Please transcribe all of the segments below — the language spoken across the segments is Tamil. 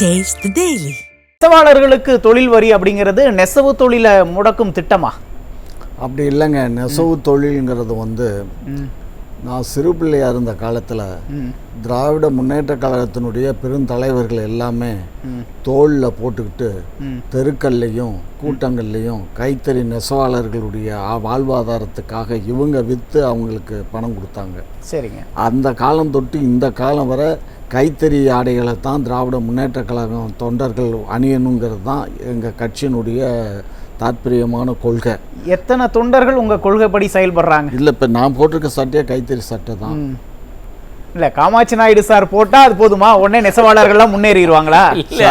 Taste the Daily. நெசவாளர்களுக்கு தொழில் வரி அப்படிங்கிறது நெசவு தொழிலை முடக்கும் திட்டமா? அப்படி இல்லைங்க. நெசவு தொழிலுங்கிறது வந்து நான் சிறு பிள்ளையாக இருந்த காலத்தில் திராவிட முன்னேற்ற கழகத்தினுடைய பெருந்தலைவர்கள் எல்லாமே தோளில் போட்டுக்கிட்டு தெருக்கள்லையும் கூட்டங்கள்லையும் கைத்தறி நெசவாளர்களுடைய வாழ்வாதாரத்துக்காக இவங்க விற்று அவங்களுக்கு பணம் கொடுத்தாங்க. சரிங்க. அந்த காலம் தொட்டு இந்த காலம் வரை கைத்தறி ஆடைகளை தான் திராவிட முன்னேற்ற கழகம் தொண்டர்கள் அணியணுங்கிறது தான் எங்கள் கட்சியினுடைய தாற்பயமான கொள்கை. எத்தனை தொண்டர்கள் உங்க கொள்கைப்படி செயல்படுறாங்க? இல்லை இப்போ நான் போட்டிருக்க சட்டையே கைத்தறி சட்டை தான். இல்ல காமாட்சி நாயுடு சார் போட்டா அது போதுமா? உடனே நெசவாளர்கள்லாம் முன்னேறிடுவாங்களா? இல்ல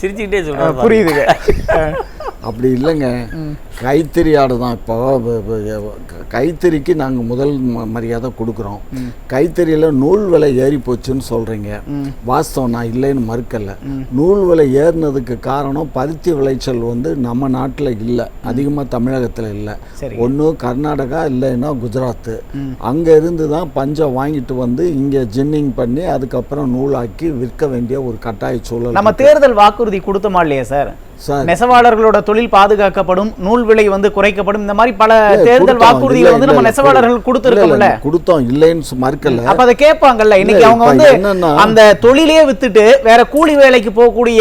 சிரிச்சுக்கிட்டே சொல்றாரு புரியுதுங்க. அப்படி இல்லைங்க. கைத்தறி ஆடை தான் இப்போ கைத்தறிக்கு நாங்கள் முதல் மரியாதை கொடுக்குறோம். கைத்தறியில் நூல் விலை ஏறி போச்சுன்னு சொல்கிறீங்க வாஸ்தவம் நான் இல்லைன்னு மறுக்கல. நூல் விலை ஏறினதுக்கு காரணம் பருத்தி விளைச்சல் வந்து நம்ம நாட்டில் இல்லை. அதிகமாக தமிழகத்தில் இல்லை. ஒன்று கர்நாடகா இல்லைன்னா குஜராத்து. அங்கே இருந்து தான் பஞ்சம் வாங்கிட்டு வந்து இங்கே ஜின்னிங் பண்ணி அதுக்கப்புறம் நூலாக்கி விற்க வேண்டிய ஒரு கட்டாய சூழல் நம்ம தேர்தல் வாக்குறுதி கொடுத்தோமா இல்லையா சார்? நெசவாளர்களோட தொழில் பாதுகாக்கப்படும் நூல் விலை வந்து குறைக்கப்படும் இந்த மாதிரி பல தேர்தல். வாக்குறுதிகளை வந்து நம்ம நெசவாளர்கள் கொடுத்துருக்கோம்ல. கொடுத்தோம். இல்லைன்னு மறுக்கல. அப்ப அதை கேட்பாங்கல்ல. இன்னைக்கு அவங்க வந்து அந்த தொழிலையே வித்துட்டு வேற கூலி வேலைக்கு போகக்கூடிய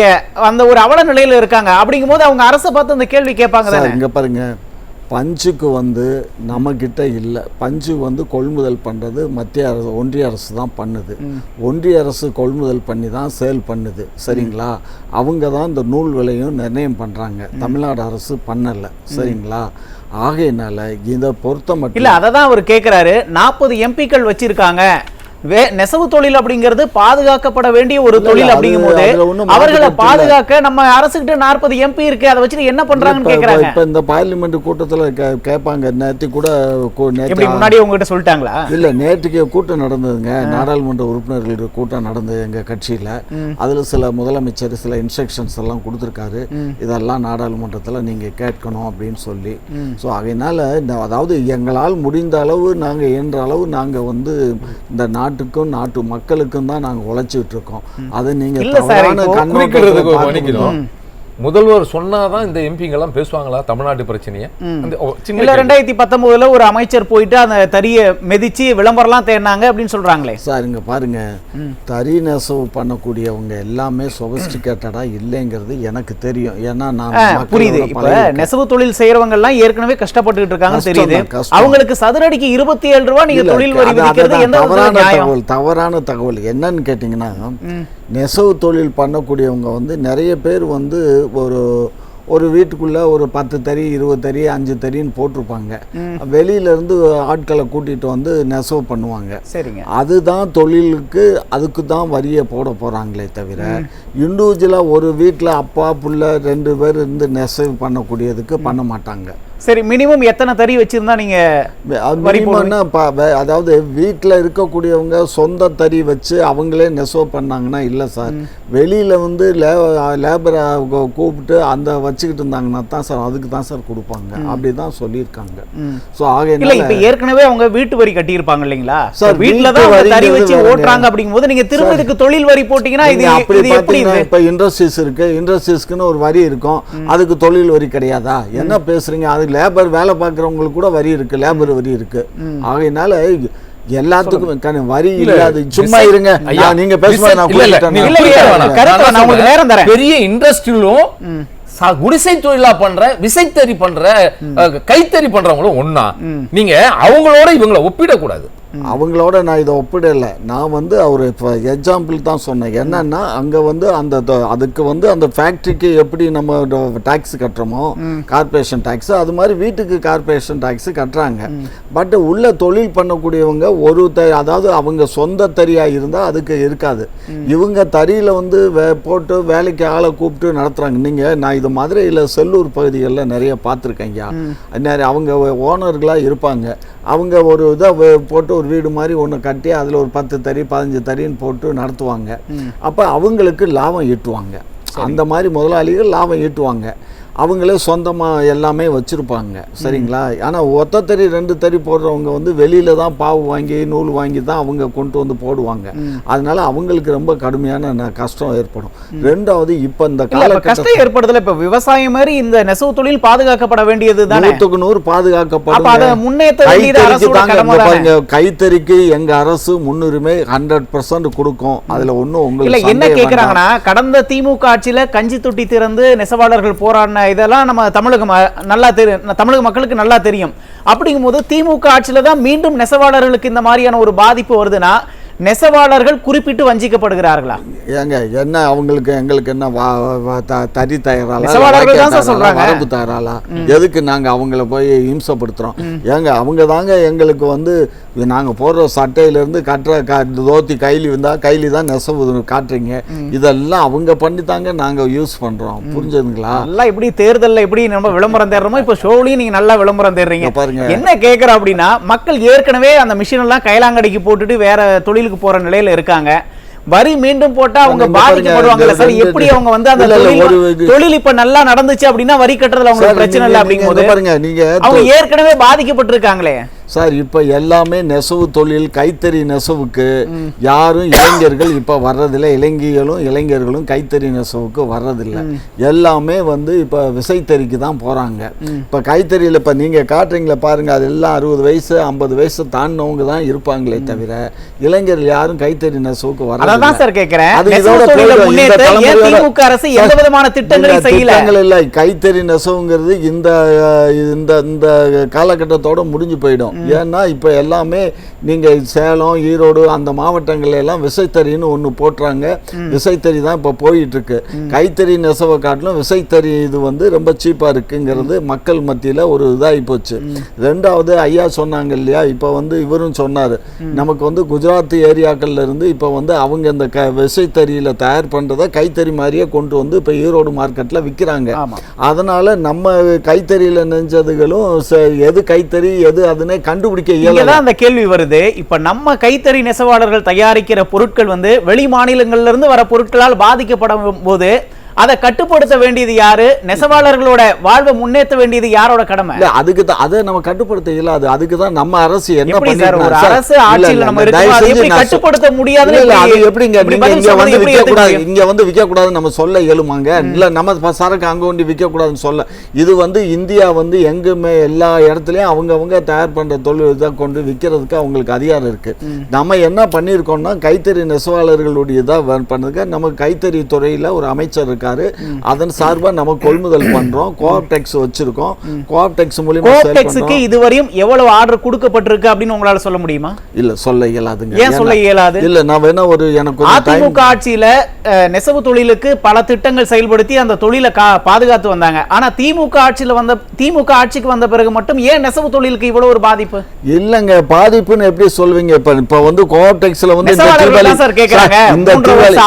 அந்த ஒரு அவல நிலையில இருக்காங்க. அப்படிங்கும்போது அவங்க அரசை பார்த்து அந்த கேள்வி கேட்பாங்க இங்க பாருங்க. பஞ்சுக்கு வந்து நம்மக்கிட்ட இல்லை. பஞ்சு வந்து கொள்முதல் பண்ணுறது மத்திய அரசு ஒன்றிய அரசு தான் பண்ணுது. ஒன்றிய அரசு கொள்முதல் பண்ணி தான் சேல் பண்ணுது. சரிங்களா? அவங்க தான் இந்த நூல் விலையும் நிர்ணயம் பண்ணுறாங்க தமிழ்நாடு அரசு பண்ணலை. சரிங்களா? ஆகையினால இதை பொறுத்த இல்ல மட்டும் அதை தான் அவர் கேட்கிறாரு நாற்பது எம்பிக்கள் வச்சிருக்காங்க. வே நெசவு தொழில் அப்படிங்கிறது பாதுகாக்கப்பட வேண்டிய ஒரு தொழில் அப்படிங்கும் போது அவர்களை. பாதுகாக்க நம்ம அரசுகிட்ட நாற்பது எம்பி இருக்கு அதை வச்சுட்டு என்ன பண்றாங்கன்னு கேக்குறாங்க. இப்ப இந்த பார்லிமெண்ட் கூட்டத்தில் கேட்பாங்க நேற்று கூட நேத்து முன்னாடி உங்ககிட்ட சொல்லிட்டாங்களா? இல்ல நேற்றுக்கு கூட்டம் நடந்ததுங்க. நாடாளுமன்ற உறுப்பினர்கள் கூட்டம் நடந்தது எங்க கட்சியில. அதுல சில முதலமைச்சர் சில இன்ஸ்ட்ரக்ஷன்ஸ் எல்லாம் கொடுத்துருக்காரு. இதெல்லாம் நாடாளுமன்றத்துல நீங்க கேட்கணும் அப்படின்னு சொல்லி. ஸோ அதனால இந்த- அதாவது எங்களால் முடிந்த அளவு நாங்க இயன்ற அளவு நாங்க வந்து இந்த நாட்டுக்கும் நாட்டு மக்களுக்கும் தான் நாங்க உழைச்சிட்டு இருக்கோம். அதை நீங்க இல்ல சார், தவறான இப்போ முதல்வர் சொன்னாதான் இந்த எம்பிங்க எல்லாம் பேசுவாங்களா தமிழ்நாட்டு பிரச்சனைய? சின்ன. ரெண்டாயிரத்தி பத்தொன்பதுல ஒரு அமைச்சர் போயிட்டு அந்த தறிய மிதிச்சு விளம்பரம்லாம் தேடினாங்க அப்படின்னு சொல்றாங்களே. சார் இங்க பாருங்க. தறி நெசவு பண்ணக்கூடியவங்க எல்லாமே சொபஸ்டிகேட்டடா இல்லைங்கிறது எனக்கு தெரியும். ஏன்னா நான் புரியுது. இப்ப. நெசவு தொழில் செய்யறவங்க எல்லாம் ஏற்கனவே கஷ்டப்பட்டுட்டு இருக்காங்கன்னு கஷ்டம் தெரியுது. அவங்களுக்கு சதுரடிக்கு இருபத்தி ஏழு ரூபாய் நீங்க தொழில் வரி விதிக்கிறது எந்த தகவல் தவறான தகவல். என்னன்னு கேட்டிங்கன்னா நெசவு தொழில் பண்ணக்கூடியவங்க வந்து நிறைய பேர் வந்து ஒரு ஒரு வீட்டுக்குள்ள ஒரு பத்து தறி இருபது தறி அஞ்சு தறின்னு போட்டிருப்பாங்க. வெளியில இருந்து ஆட்களை கூட்டிட்டு வந்து நெசவு பண்ணுவாங்க. சரிங்க. அதுதான் தொழிலுக்கு அதுக்கு தான் வரியை போட போகிறாங்களே தவிர இண்டிவிஜுவலாக ஒரு வீட்டில் அப்பா புள்ள ரெண்டு பேர் இருந்து நெசவு பண்ணக்கூடியதுக்கு பண்ண மாட்டாங்க. சரி மினிமம் எத்தனை தறி வச்சிருந்தா நீங்க வரி அதாவது வீட்டில் இருக்கக்கூடியவங்க சொந்த தறி வச்சு அவங்களே நெசவு பண்ணாங்கன்னா இல்லை சார். வெளியில் வந்து லே லேபரை கூப்பிட்டு அந்த வச்சுக்கிட்டு இருந்தாங்கன்னா தான் சார் அதுக்கு தான் சார் கொடுப்பாங்க. அப்படி தான் சொல்லியிருக்காங்க. ஸோ இல்ல ஆகையினால இப்ப ஏற்கனவே அவங்க வீட்டு வரி கட்டியிருப்பாங்க இல்லைங்களா? சார், வீட்டுல வீட்டு தான் தறி வச்சு. ஓட்டுறாங்க அப்படிங்கும்போது நீங்க திரும்ப இதுக்கு தொழில் வரி போட்டீங்கன்னா இது அப்படி பார்த்தீங்கன்னா இப்போ இண்டஸ்ட்ரீஸ் இருக்கு. இண்டஸ்ட்ரீஸ்க்குன்னு ஒரு வரி இருக்கும். அதுக்கு தொழில் வரி கிடையாதா? என்ன பேசுறீங்க? அது லேபர் வேலை பார்க்குறவங்களுக்கு கூட வரி இருக்கு லேபர் வரி இருக்கு. ஆகையினால எல்லாத்துக்கும் வரி இல்லாத சும்மா இருங்க. ஐயா, நீங்க தரேன். பெரிய இண்டஸ்ட்ரியிலும் குடிசை தொழிலா பண்ற விசைத்தறி பண்ற கைத்தறி பண்றவங்களும் ஒண்ணா. நீங்க அவங்களோட இவங்களை ஒப்பிடக்கூடாது. அவங்களோட நான் இதை ஒப்பிடல. நான் வந்து அவர் இப்போ எக்ஸாம்பிள் தான் சொன்னேன். என்னன்னா அங்கே வந்து அந்த அதுக்கு வந்து அந்த ஃபேக்ட்ரிக்கு எப்படி நம்ம டேக்ஸ் கட்டுறோமோ கார்ப்பரேஷன் டேக்ஸ் அது மாதிரி வீட்டுக்கு கார்ப்பரேஷன் டேக்ஸ் கட்டுறாங்க. பட் உள்ள தொழில் பண்ணக்கூடியவங்க ஒரு த அதாவது அவங்க சொந்த தறியாக இருந்தால் அதுக்கு இருக்காது. இவங்க தறியில் வந்து வே போட்டு வேலைக்கு ஆளை கூப்பிட்டு நடத்துகிறாங்க நீங்கள் நான் இது மதுரையில் செல்லூர் பகுதிகளில் நிறைய பார்த்துருக்கேன் ஐயா. நிறைய அவங்க ஓனர்களாக இருப்பாங்க. அவங்க ஒரு இதை போட்டு ஒரு வீடு மாதிரி ஒன்று கட்டி அதில் ஒரு பத்து தறி பதினஞ்சு தறின்னு போட்டு நடத்துவாங்க. அப்போ அவங்களுக்கு லாபம் ஈட்டுவாங்க. அந்த மாதிரி முதலாளிகள் லாபம் ஈட்டுவாங்க. அவங்களே சொந்தமா எல்லாமே வச்சிருப்பாங்க. சரிங்களா? ஆனா ஒத்த தறி ரெண்டு தறி போடுறவங்க வந்து வெளியில தான் பாவு வாங்கி நூல் வாங்கி தான் அவங்க கொண்டு வந்து போடுவாங்க. அதனால அவங்களுக்கு ரொம்ப கடுமையான கஷ்டம் ஏற்படும். ரெண்டாவது இப்ப இந்த காலகட்டம் கஷ்டம் ஏற்படுதுல இப்ப விவசாயம் மாதிரி இந்த நெசவு தொழில் பாதுகாக்கப்பட வேண்டியது தானே? நூத்துக்கு நூறு பாதுகாக்கப்படும். கைத்தறிக்கு எங்க அரசு முன்னுரிமை ஹண்ட்ரட் பர்சன்ட் கொடுக்கும். அதுல இல்ல உங்களுக்கு என்ன சந்தேகம் கேக்குறாங்கன்னா கடந்த திமுக ஆட்சியில கஞ்சி தொட்டி திறந்து நெசவாளர்கள் போராடின இதெல்லாம் நம்ம தமிழக நல்லா தெரியும் தமிழக மக்களுக்கு நல்லா தெரியும். அப்படிங்கும்போது திமுக ஆட்சியில் தான் மீண்டும் நெசவாளர்களுக்கு இந்த மாதிரியான ஒரு பாதிப்பு வருதுன்னா நெசவாளர்கள் குறிப்பிட்டு வஞ்சிக்கப்படுகிறார்களா? ஏங்க என்ன அவங்களுக்கு எங்களுக்கு என்ன தறி சார் சொல்றாங்க. எதுக்கு நாங்க அவங்கள போய் இம்சப்படுத்துறோம்? ஏங்க அவங்க தாங்க எங்களுக்கு வந்து நாங்க போடுற சட்டையில இருந்து கட்டுற தோத்தி கைலி வந்தா கைலி தான் நெசவு காட்டுறீங்க. இதெல்லாம் அவங்க பண்ணி தாங்க நாங்க யூஸ் பண்றோம். புரிஞ்சுதுங்களா? நல்லா இப்படி தேர்தல்ல எப்படி நம்ம விளம்பரம் தேடுறோமோ இப்ப ஷோலையும் நீங்க நல்லா விளம்பரம் தேடுறீங்க. பாருங்க. என்ன கேக்குற அப்படின்னா மக்கள் ஏற்கனவே அந்த மிஷின் எல்லாம் கைலாங்கடைக்கு போட்டுட்டு வேற தொழிலுக்கு போற நிலையில இருக்காங்க. வரி மீண்டும் போட்டா அவங்க பாதிக்கப்படுவாங்கல்ல சார்? எப்படி அவங்க வந்து அந்த தொழில் இப்ப நல்லா நடந்துச்சு அப்படின்னா வரி கட்டுறதுல சார், அவங்களுக்கு பிரச்சனை இல்லை இங்க பாருங்க நீங்க அவங்க ஏற்கனவே பாதிக்கப்பட்டிருக்காங்களே. சார் இப்ப எல்லாமே நெசவு தொழில் கைத்தறி நெசவுக்கு யாரும் இளைஞர்கள் இப்ப வர்றதில்ல. இளைஞர்களும் இளைஞர்களும் கைத்தறி நெசவுக்கு வர்றதில்ல. எல்லாமே வந்து இப்ப விசைத்தறிக்கு தான் போறாங்க. இப்ப கைத்தறியில இப்ப நீங்க காட்டுறீங்களே பாருங்க அது எல்லாம் அறுபது வயசு ஐம்பது வயசு தாண்டினவங்க தான் இருப்பாங்களே தவிர இளைஞர்கள் யாரும் கைத்தறி நெசவுக்கு வர்றதில்ல. சார் கேக்குறேன். அது இதோட அரசு எந்த விதமான திட்டங்களையும் இந்த செய்யல. திட்டங்கள் இல்ல. கைத்தறி நெசவுங்கிறது இந்த இந்த இந்த காலகட்டத்தோட முடிஞ்சு போயிடும். ஏன்னா இப்ப எல்லாமே நீங்க சேலம் ஈரோடு அந்த மாவட்டங்கள்ல எல்லாம் விசைத்தறின்னு ஒண்ணு போட்டுறாங்க. விசைத்தறி தான் இப்ப போயிட்டு இருக்கு கைத்தறி நெசவை காட்டிலும் விசைத்தறி இது வந்து ரொம்ப சீப்பா இருக்குங்கிறது மக்கள் மத்தியில ஒரு இதாகி போச்சு. ரெண்டாவது ஐயா சொன்னாங்க இல்லையா? இப்ப வந்து இவரும் சொன்னாரு. நமக்கு வந்து குஜராத் ஏரியாக்கள்ல இருந்து இப்ப வந்து அவங்க இந்த க விசைத்தறியில தயார் பண்றதை கைத்தறி மாதிரியே கொண்டு வந்து இப்ப ஈரோடு மார்க்கெட்ல விக்கிறாங்க. ஆமா. அதனால நம்ம கைத்தறியில நெஞ்சதுகளும் எது கைத்தறி எது அதுன்னே கண்டுபிடிக்க இயலல. அந்த கேள்வி வருது. இப்ப நம்ம கைத்தறி நெசவாளர்கள் தயாரிக்கிற பொருட்கள் வந்து வெளி மாநிலங்கள்ல இருந்து வர பொருட்களால் பாதிக்கப்படும் போது அதை கட்டுப்படுத்த வேண்டியது யாரு? நெசவாளர்களோட வாழ்வை முன்னேற்ற வேண்டியது யாரோட கடமை? இல்ல அதுக்கு தான் அதை நம்ம கட்டுப்படுத்த இயலாது அதுக்கு தான் நம்ம அரசு என்ன எப்படி சார் ஒரு பண்ணிருக்கா? அரசு ஆட்சியில் நம்ம இருக்கோம் கட்டுப்படுத்த முடியாதுன்னு இல்ல, அது எப்படி- எப்படிங்க நீங்க இங்க வந்து விற்க கூடாது இங்க வந்து விற்க கூடாது நம்ம சொல்ல இயலுமாங்க இல்ல நம்ம சரக்கு அங்க கொண்டு விற்க கூடாதுன்னு சொல்ல. இது வந்து இந்தியா வந்து எங்குமே எல்லா இடத்துலயும் அவங்கவங்க தயார் பண்ற தொழில் இதை கொண்டு விற்கிறதுக்கு அவங்களுக்கு அதிகாரம் இருக்கு. நம்ம என்ன பண்ணியிருக்கோம்னா கைத்தறி நெசவாளர்களுடைய இதை பண்ணதுக்கு நம்ம கைத்தறி துறையில ஒரு அமைச்சர் இருக்காரு அதன் சார்பா நம்ம கொள்முதல் பண்றோம். கோஆப்டெக்ஸ் வச்சிருக்கோம். கோஆப்டெக்ஸ் மூலியமா பண்றோம். இதுவரையும் எவ்வளவு ஆர்டர் கொடுக்கப்பட்டிருக்கு அப்படின்னு உங்களால சொல்ல முடியுமா? இல்ல சொல்ல இயலாதுங்க. ஏன் சொல்ல இயலாது? இல்ல நான் வேணா ஒரு எனக்கு அதிமுக ஆட்சியில நெசவு தொழிலுக்கு பல திட்டங்கள் செயல்படுத்தி அந்த தொழிலை பாதுகாத்து வந்தாங்க. ஆனா திமுக ஆட்சியில வந்த திமுக ஆட்சிக்கு வந்த பிறகு மட்டும் ஏன் நெசவு தொழிலுக்கு இவ்வளவு ஒரு பாதிப்பு? இல்லங்க பாதிப்புன்னு எப்படி சொல்வீங்க? இப்ப இப்ப வந்து கோஆப்டெக்ஸ்ல வந்து சார் கேக்குறாங்க.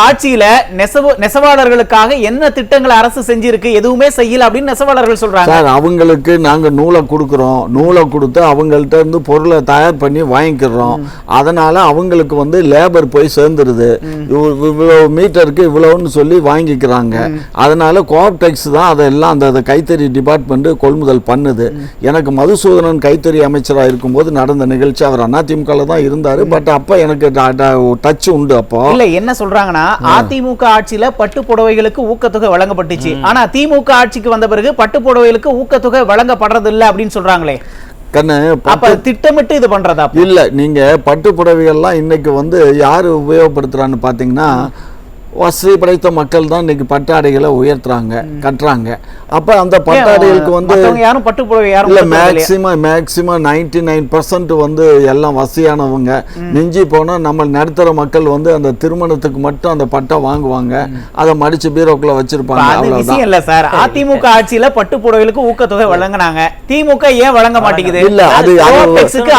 ஆட்சியில நெசவு நெசவாளர்களுக்காக என்ன திட்டங்களை அரசு செஞ்சிருக்கு எதுவுமே செய்யல அப்படின்னு நெசவாளர்கள் சொல்றாங்க. சார் அவங்களுக்கு நாங்க நூலை கொடுக்குறோம். நூலை கொடுத்து அவங்கள்ட்ட இருந்து பொருளை தயார் பண்ணி வாங்கிக்கிறோம். அதனால அவங்களுக்கு வந்து லேபர் போய் சேர்ந்துருது. இவ்வ- இவ்வளவு மீட்டருக்கு இவ்வளவுன்னு சொல்லி வாங்கிக்கிறாங்க. அதனால கோஆப்டெக்ஸ் தான் அதெல்லாம் அந்த அந்த கைத்தறி டிபார்ட்மெண்ட் கொள்முதல் பண்ணுது. எனக்கு மதுசூதனன் கைத்தறி அமைச்சராக இருக்கும்போது நடந்த நிகழ்ச்சி அவர் அதிமுகவில் தான் இருந்தாரு. பட் அப்ப எனக்கு டச் உண்டு அப்போ. இல்ல என்ன சொல்றாங்கன்னா அதிமுக ஆட்சியில பட்டு புடவைகளுக்கு ஊக்கத்தொகை வழங்கப்பட்டுச்சு. ஆனா திமுக ஆட்சிக்கு வந்த பிறகு பட்டு புடவைகளுக்கு ஊக்கத்தொகை வழங்கப்படுறது இல்ல அப்படின்னு சொல்றாங்களே. கண்ணு அப்ப திட்டமிட்டு இது பண்றதா இல்ல நீங்க பட்டு புடவைகள்லாம் இன்னைக்கு வந்து யாரு உபயோகப்படுத்துறான்னு பாத்தீங்கன்னா வசதி படைத்த மக்கள் தான் இன்னைக்கு பட்டாடைகளை உயர்த்துறாங்க கட்டுறாங்க. அப்ப அந்த பட்டாடைகளுக்கு வந்து யாரும் பட்டு புடவை யாரும் இல்ல? Maximum maximum ninety nine percent வந்து எல்லாம் வசதியானவங்க. மிஞ்சி போனா நம்ம நடுத்தர மக்கள் வந்து அந்த திருமணத்துக்கு மட்டும் அந்த பட்டை வாங்குவாங்க. அதை மடிச்சு பீரோக்குள்ள வச்சிருப்பாங்க விஷயம் இல்ல சார். அதிமுக ஆட்சியில பட்டு புடவைகளுக்கு ஊக்கத்தொகை வழங்குனாங்க. திமுக ஏன் வழங்க மாட்டேங்குது? இல்ல, அது-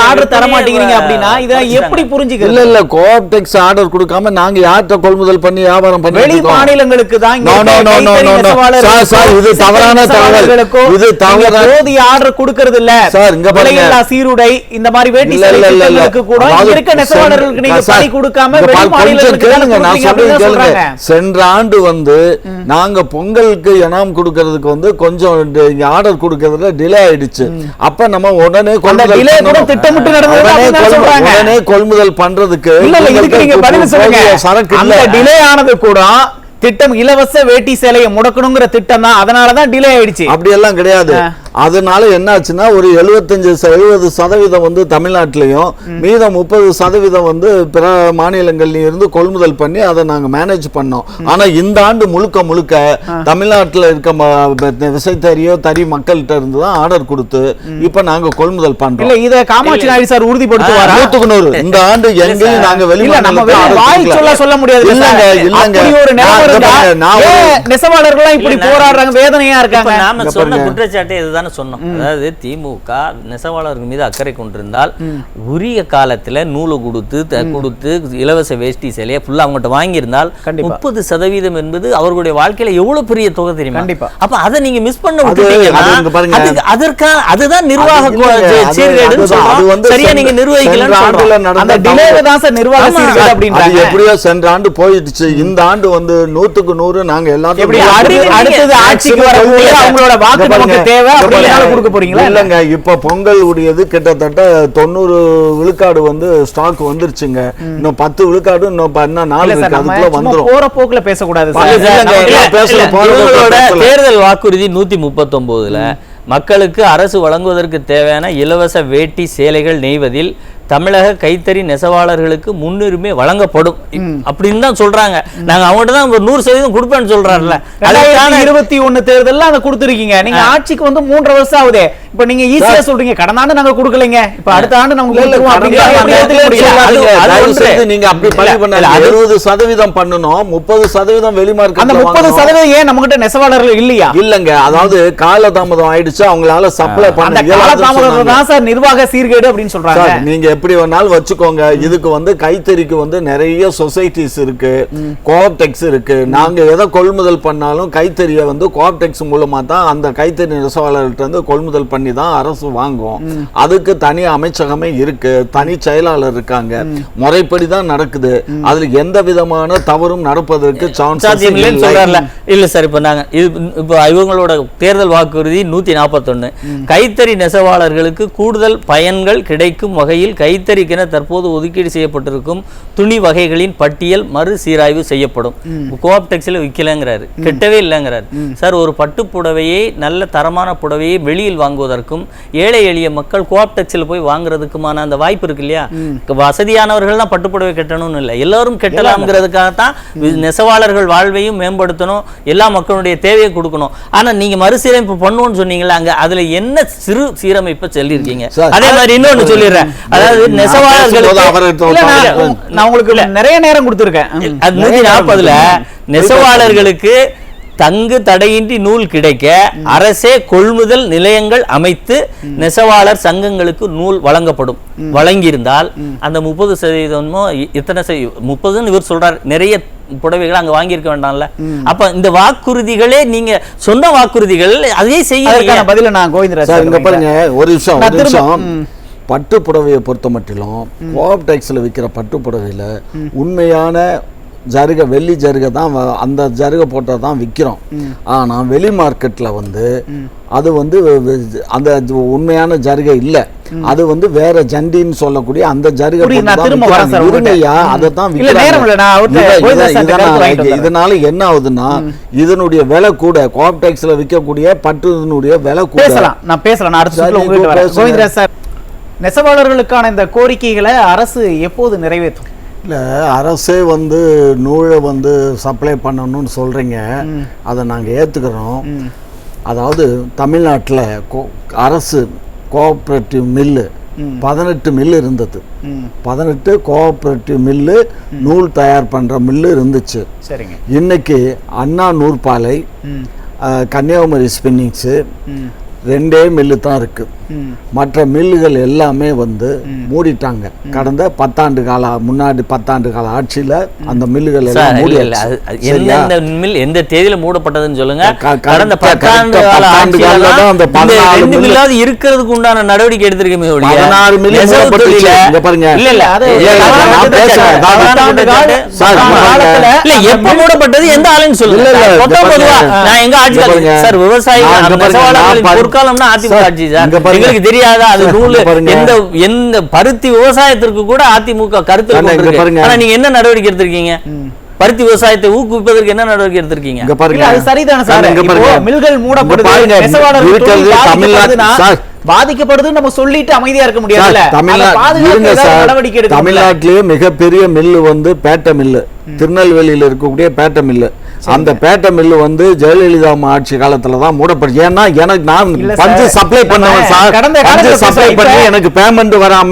ஆர்டர் தர மாட்டேங்கிறீங்க அப்படின்னா இதை எப்படி இல்ல புரிஞ்சுக்கிறது? இல்ல கோஆப்டெக்ஸ் ஆர்டர் கொடுக்காம நாங்க யார்கிட்ட கொள்முதல் பண்ணி வியாபாரம் இருக்கோம். மாநிலங்களுக்கு தான் இது தவறான தகவல். இது தவறான- போதிய ஆர்டர் கொடுக்கறது இல்ல சார், இங்க பாருங்க. சீருடை இந்த மாதிரி வேட்டி இல்ல, சேலை இல்ல, இல்ல, இல்ல. திட்டங்களுக்கு கூட இருக்க நெசவாளர்களுக்கு நீங்க பணி கொடுக்காம வெளி மாநிலங்களுக்கு கேளுங்க, நான் சொல்றது கேளுங்க. சென்ற ஆண்டு வந்து நாங்க பொங்கலுக்கு இனாம் கொடுக்கறதுக்கு வந்து கொஞ்சம் ஆர்டர் கொடுக்கறதுல டிலே ஆயிடுச்சு. அப்ப நம்ம உடனே உடனே கொள்முதல் பண்றதுக்கு இல்ல இதுக்கு நீங்க சொல்லுங்க போதிய சரக்கு டிலே ஆனது கூட திட்டம் இலவச வேட்டி சேலையை முடக்கணுங்கிற திட்டம் தான் அதனாலதான் டிலே ஆயிடுச்சு. அப்படி எல்லாம் கிடையாது அதனால என்னாச்சுன்னா ஒரு எழுபத்தஞ்சு எழுபது சதவீதம் வந்து தமிழ்நாட்டிலையும் மீதம் முப்பது சதவீதம் வந்து பிற மாநிலங்கள்லயும் இருந்து கொள்முதல் பண்ணி அதை நாங்க மேனேஜ் பண்ணோம். ஆனா இந்த ஆண்டு முழுக்க முழுக்க தமிழ்நாட்டுல இருக்க விசைத்தறியோ தறி மக்கள்கிட்ட இருந்து தான் ஆர்டர் கொடுத்து இப்ப நாங்க கொள்முதல் இல்ல பண்றோம் இத காமாட்சி நாயுடு சார் உறுதிப்படுத்துவாரா? நூத்துக்கு நூறு. இந்த ஆண்டு எங்கேயும் நாங்க வெளி இல்ல நம்ம மாநிலத்துக்கு வெறும் order வாய் கொடுக்கல. சொல்ல சொல்ல முடியாது இல்லங்க இல்லங்க. அப்படி ஒரு நிலைமை நான் இருந்தா பாருங்க, நான் ஒரு- ஏன் நெசவாளர்கள் இப்படி போராடுறாங்க வேதனையா இருக்காங்க? நாம சொன்ன. குற்றச்சாட்டை இதுதானே சொன்னோம். அதாவது திமுக நெசவாளர்கள் மீது அக்கறை கொண்டிருந்தால் உரிய காலத்துல நூலை கொடுத்து கொடுத்து இலவச வேஷ்டி சேலையை ஃபுல்லா அவங்ககிட்ட வாங்கியிருந்தால். முப்பது சதவீதம் என்பது அவர்களுடைய வாழ்க்கையில எவ்வளவு பெரிய தொகை தெரியுமா. அப்ப அதை நீங்க மிஸ் பண்ண. அதுக்கு- அதற்கான அதுதான் நிர்வாக சீர்கேடுன்னு சொல்றோம். சரியா நீங்க நிர்வகிக்கலன்னு அந்த தவறு. டிலே தான் சார் நிர்வாக. சீர்கேடு அப்படின்றாங்க. எப்படியோ சென்ற ஆண்டு போயிடுச்சு. இந்த ஆண்டு வந்து நூத்துக்கு நூறு நாங்க எல்லாத்தையும் அடுத்து- அடுத்தது ஆட்சிக்கு வரக்கூடிய அவங்களோட வாக்கு நமக்கு தேவை. கொடுக்க போறீங்களா இல்லங்க இப்ப பொங்கல் உடையது கிட்டத்தட்ட தொண்ணூறு விழுக்காடு வந்து ஸ்டாக் வந்துருச்சுங்க. இன்னும் பத்து விழுக்காடு இன்னும் நாலு இருக்கு அதுக்குள்ள வந்துரும். போற போக்குல பேசக்கூடாது. தேர்தல் வாக்குறுதி நூத்தி முப்பத்தொன்பதுல மக்களுக்கு அரசு வழங்குவதற்கு தேவையான இலவச வேட்டி சேலைகள் நெய்வதில் தமிழக கைத்தறி நெசவாளர்களுக்கு முன்னுரிமை வழங்கப்படும். அப்படின்னு தான் சொல்றாங்க. நாங்க அவங்ககிட்ட தான் ஒரு நூறு சதவீதம் கொடுப்பேன்னு சொல்றாருல்ல. அதுக்கான இருபத்தி ஒண்ணு தேர்தல்ல அதை கொடுத்துருக்கீங்க. நீங்க ஆட்சிக்கு வந்து மூன்றரை வருஷம் ஆகுதே. இப்ப நீங்க ஈஸியா சொல்றீங்க. கடந்த ஆண்டு நாங்க கொடுக்கலைங்க. இப்ப அடுத்த ஆண்டு நாங்க நீங்க அப்படி பதிவு. அது- எழுபது சதவீதம் பண்ணணும். முப்பது சதவீதம் வெளி அந்த முப்பது. சதவீதம் ஏன் நம்ம கிட்ட நெசவாளர்கள் இல்லையா? இல்லங்க. அதாவது காலதாமதம் ஆயிடுச்சு. அவங்களால சப்ளை பண்ண காலதாமதம். தான் சார் நிர்வாக சீர்கேடு அப்படின்னு சொல்றாங்க. சார் நீங்க எப்படி வேணாலும் வச்சுக்கோங்க. இதுக்கு வந்து கைத்தறிக்கு வந்து நிறைய சொசைட்டிஸ் இருக்கு. கோஆப்டெக்ஸ் இருக்கு. நாங்க எதை கொள்முதல் பண்ணாலும் கைத்தறியை வந்து கோஆப்டெக்ஸ் மூலமா தான் அந்த கைத்தறி நெசவாளர்கிட்ட இருந்து கொள்முதல் பண்ணி தான் அரசு வாங்கும் அதுக்கு தனி அமைச்சகமே இருக்கு. தனி செயலாளர் இருக்காங்க. முறைப்படி தான் நடக்குது. அதுல எந்த விதமான தவறும் நடப்பதற்கு சான்ஸ் இல்ல. சார் இப்ப நாங்க இது இப்போ இவங்களோட தேர்தல் வாக்குறுதி நூத்தி நாற்பத்தொன்னு கைத்தறி நெசவாளர்களுக்கு கூடுதல் பயன்கள் கிடைக்கும் வகையில் கைத்தறிக்கென தற்போது ஒதுக்கீடு செய்யப்பட்டிருக்கும் துணி வகைகளின் பட்டியல் மறுசீராய்வு செய்யப்படும். கோஆப்டெக்ஸில் விற்கலங்கிறாரு. கெட்டவே இல்லைங்கிறாரு. சார் ஒரு பட்டு புடவையை நல்ல தரமான புடவையை வெளியில் வாங்குவதற்கும் ஏழை எளிய மக்கள் கோஆப்டெக்ஸில் போய் வாங்குறதுக்குமான அந்த வாய்ப்பு இருக்கு இல்லையா? வசதியானவர்கள் தான் பட்டு புடவை கட்டணும்னு இல்லை. எல்லாரும் கட்டலாம்ங்கிறதுக்காகத்தான் வி- நெசவாளர்கள் வாழ்வையும் மேம்படுத்தணும் எல்லா மக்களுடைய தேவையை கொடுக்கணும். ஆனா நீங்க மறுசீரமைப்பு பண்ணுவோம்னு சொன்னீங்களா அங்க அதுல என்ன சிறு சீரமைப்பை சொல்லியிருக்கீங்க? அதே மாதிரி இன்னொன்னு சொல்லிடுறேன். அதாவது பேசும்போது நெசவாளர்களுக்கு நான் உங்களுக்கு நிறைய நேரம் கொடுத்துருக்கேன். அது நூத்தி நாற்பதுல நெசவாளர்களுக்கு தங்கு தடையின்றி நூல் கிடைக்க அரசே கொள்முதல் நிலையங்கள் அமைத்து நெசவாளர் சங்கங்களுக்கு நூல் வழங்கப்படும். வழங்கியிருந்தால் அந்த முப்பது சதவீதமோ இத்தனை முப்பதுன்னு இவர் சொல்றார். நிறைய புடவைகள் அங்க வாங்கியிருக்க வேண்டாம்ல. அப்ப இந்த வாக்குறுதிகளே நீங்க சொன்ன வாக்குறுதிகள் அதே செய்ய பதில நான் கோவிந்தராஜ் பாருங்க ஒரு நிமிஷம் பட்டு புடவையை பொறுத்த மட்டிலும் கோஆப்டெக்ஸில் விற்கிற பட்டு புடவையில உண்மையான ஜருகை வெள்ளி ஜருகை தான் அந்த ஜருகை போட்டால் தான் விற்கிறோம் ஆனா வெளி மார்க்கெட்ல வந்து அது வந்து அந்த உண்மையான ஜருகை இல்ல. அது வந்து வேற ஜண்டின்னு சொல்லக்கூடிய அந்த ஜருகை அதை தான் சார்ட்ட இதனால- என்ன ஆகுதுன்னா இதனுடைய விலை கூட கோஆப்டெக்ஸ்ல விற்கக்கூடிய பட்டுனுடைய விலை கூட. நான் பேசலாம். நான் அடுத்த நெசவாளர்களுக்கான இந்த கோரிக்கைகளை அரசு எப்போது நிறைவேற்றும்? இல்லை அரசே வந்து நூலை வந்து சப்ளை பண்ணணும்னு சொல்கிறீங்க அதை நாங்கள் ஏற்றுக்கிறோம் அதாவது தமிழ்நாட்டில் கோ அரசு கோஆப்ரேட்டிவ் மில்லு பதினெட்டு மில்லு இருந்தது. பதினெட்டு கோஆப்ரேட்டிவ் மில்லு நூல் தயார் பண்ணுற மில்லு இருந்துச்சு. சரிங்க. இன்னைக்கு அண்ணா நூற்பாலை கன்னியாகுமரி ஸ்பின்னிங்ஸு ரெண்டே மில்லு தான் இருக்கு. மற்ற மில்லுகள் எல்லாமே வந்து மூடிட்டாங்க. கடந்த பத்தாண்டு கால முன்னாடி பத்தாண்டு கால ஆட்சியில அந்த மில்லுகள் எல்லாம் மூடியாச்சு. மில் எந்த தேதியில மூடப்பட்டதுன்னு சொல்லுங்க. கடந்த பத்தாண்டு கால தான் அந்த தான் இந்த 14 ரெண்டு மில்லு- மில்லாவது இருக்கிறதுக்கு உண்டான நடவடிக்கை எடுத்திருக்கமே ஒழிய பதினாறு மில்லு இங்க பாருங்க. இல்ல இல்ல இல்ல, எப்ப மூடப்பட்டது எந்த ஆளுன்னு சொல்லுங்க. நான் எங்க ஆட்சி. சார் விவசாயிகள் பொற்காலம்னா அதிமுக சார், ஆட்சி சார். எங்களுக்கு தெரியாதா? அது நூல். எந்த எந்த பருத்தி விவசாயத்திற்கு கூட அதிமுக கருத்து. ஆனா நீங்க என்ன நடவடிக்கை எடுத்திருக்கீங்க? பருத்தி விவசாயத்தை ஊக்குவிப்பதற்கு என்ன நடவடிக்கை எடுத்திருக்கீங்க? இங்க பாருங்க. இல்ல, அது சரிதானே சார். இங்க இப்போ பாருங்க. மில்கள் மூடப்படுது பாதிக்கப்படுதுன்னா, நம்ம சொல்லிட்டு அமைதியா இருக்க எடுக்கணும்ல? தமிழ்நாட்டிலேயே மிகப்பெரிய மில்லு வந்து பேட்டை மில்லு திருநெல்வேலியில் இருக்கக்கூடிய பேட்டை மில்லு அந்த பேட்டை மில்லு வந்து ஜெயலலிதா ஆட்சி காலத்துல தான் மூடப்படுச்சு ஏன்னா எனக்கு நான் இல்ல பஞ்சு. சப்ளை பண்ணவன் சார் பஞ்சு சப்ளை. பண்ணி எனக்கு பேமெண்ட் வராம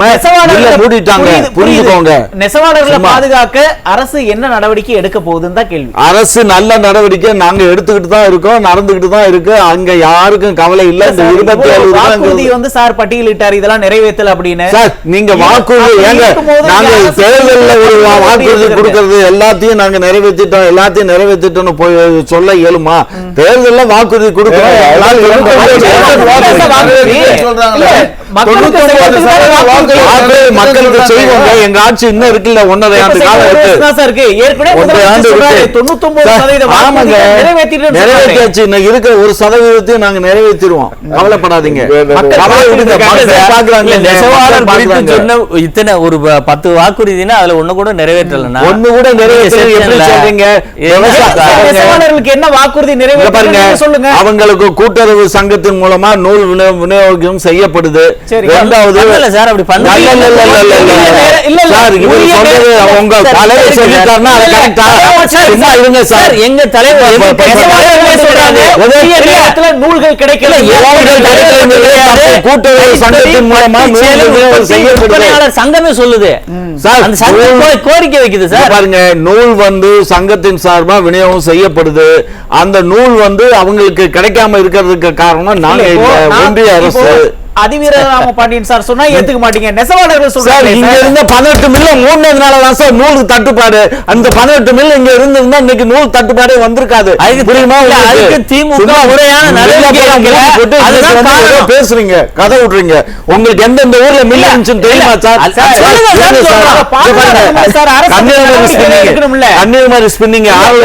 மில்ல மூடிட்டாங்க. புரிஞ்சுக்கோங்க நெசவாளர்களை. பாதுகாக்க அரசு என்ன நடவடிக்கை எடுக்க போகுதுன்னு தான் கேள்வி அரசு நல்ல நடவடிக்கை நாங்க எடுத்துக்கிட்டு தான் இருக்கோம் நடந்துகிட்டு தான் இருக்கு அங்க யாருக்கும் கவலை இல்ல இந்த இருபத்தி ஏழு வாக்குறுதி வந்து சார் பட்டியலிட்டார் இதெல்லாம் நிறைவேற்றல அப்படின்னு சார் நீங்க இல்ல, வாக்குறுதி ஏங்க நாங்க தேர்தல்ல ஒரு வாக்குறுதி? கொடுக்கறது எல்லாத்தையும் நாங்க நிறைவேற்றிட்டோம் எல்லாத்தையும் நிறைவேற்றிட்டோம்னு போய் சொல்ல இயலுமா தேர்தல்ல வாக்குறுதி கொடுக்கிறோம் மக்களுக்கு செய்வோங்க எங்க ஆட்சி இன்னும் இருக்குல்ல? இப்ப ஆண்டு காலம் ஒரு இருக்கு. வருஷம் தான் சார் இருக்கு. ஏற்கனவே ஒன்றரை முதலமைச்சர் ஆண்டு சொல்றாரு, இருக்கு. 99 சார், சதவீத ஆமாங்க. வாக்குறுதியை நிறைவேற்றிட்டேன்னு சொல்றாரு. நிறைவேற்றியாச்சு. இன்னும் இருக்கிற ஒரு சதவீதத்தையும் நாங்க நிறைவேற்றிடுவோம். கவலைப்படாதீங்க. இத்தனை ஒரு பத்து வாக்குறுதினா அதுல ஒண்ணு கூட நிறைவேற்றலன்னா ஒண்ணு கூட. சொல்றீங்க? என்ன வாக்குறுதி நிறைவேற்ற பாருங்க. சொல்லுங்க. அவங்களுக்கு கூட்டுறவு சங்கத்தின் மூலமா நூல் விநியோ- விநியோகம் செய்யப்படுது. சரி. ரெண்டாவது பண்ணல சார், அப்படி பண்ணல. இல்ல, இல்ல, இல்ல, இல்ல, இல்ல, இல்ல, இல்ல. இல்ல, இல்ல. சார், இவர் உங்க சார், தலைவர் சரி, சொல்லிட்டாருன்னா அது இல்ல, கரெக்டா? சார், சும்மா இருங்க சார். சார், எங்க தலைவர்? உரிய நேரத்துல நூல்கள் கிடைக்கல. கூட்டுறவு சங்கத்தின் மூலமா செய்யப்படுது சங்கமே சொல்லுது சார், அந்த சங்கம் கோரிக்கை வைக்குது சார் பாருங்க நூல் வந்து சங்கத்தின் சார்பா விநியோகம் செய்யப்படுது அந்த நூல் வந்து அவங்களுக்கு கிடைக்காம இருக்கிறதுக்கு காரணம் நாங்க இல்ல, இல்ல, ஒன்றிய அரசு அதிவீர ராம பாண்டியன் சார் சொன்னா ஏத்துக்க மாட்டீங்க. நெசவாளர்கள் சொல்றாங்க இங்க. இருந்த பதினெட்டு மில்ல மூணதுனால தான் சார் நூலுக்கு தட்டுப்பாடு. அந்த பதினெட்டு மில்ல இங்க இருந்திருந்தா இன்னைக்கு நூல் தட்டுப்பாடே வந்திருக்காது. புரியுமா இல்ல? அதுக்கு திமுக முறையான மில்ல நடவடிக்கை. பேசுறீங்க. கதை விடுறீங்க உங்களுக்கு எந்தெந்த ஊர்ல மில் இருந்துச்சுன்னு தெரியுமா சார்? கன்னியாகுமரி ஸ்பின்னிங் இல்ல.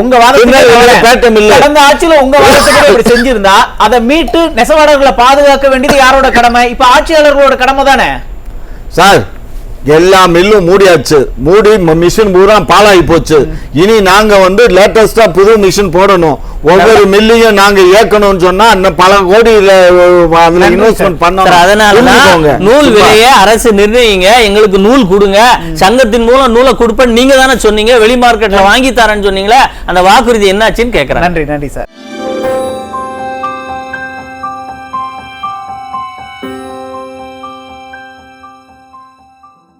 உங்க வாதத்துக்கு திருநெல்வேலியில வரேன். பேட்டை மில்லு கடந்த ஆட்சியில உங்க வாதத்துக்கு இப்படி செஞ்சிருந்தா அதை மீட்டு நெசவாளர்களை பாதுகாக்க வேண்டியது யாரோட கடமை? இப்ப ஆட்சியாளர்களோட கடமை தானே? சார் எல்லா மில்லும் மூடியாச்சு. மூடி மிஷின் பூரா பாழாகி போச்சு. இனி நாங்க வந்து லேட்டஸ்டா புது மிஷின் போடணும். ஒவ்வொரு மில்லையும் நாங்க இயக்கணும்னு சொன்னா இன்னும் பல கோடியில இன்வெஸ்ட்மெண்ட் அதனாலதான் புரிஞ்சுக்கோங்க. நூல். விலையை அரசு நிர்ணயிங்க. எங்களுக்கு நூல் கொடுங்க. சங்கத்தின் மூலம் நூலை கொடுப்பேன் நீங்க தானே சொன்னீங்க. வெளி மார்க்கெட்ல வாங்கி தரேன்னு சொன்னீங்களே அந்த வாக்குறுதி என்னாச்சுன்னு கேக்குறேன். நன்றி நன்றி சார்.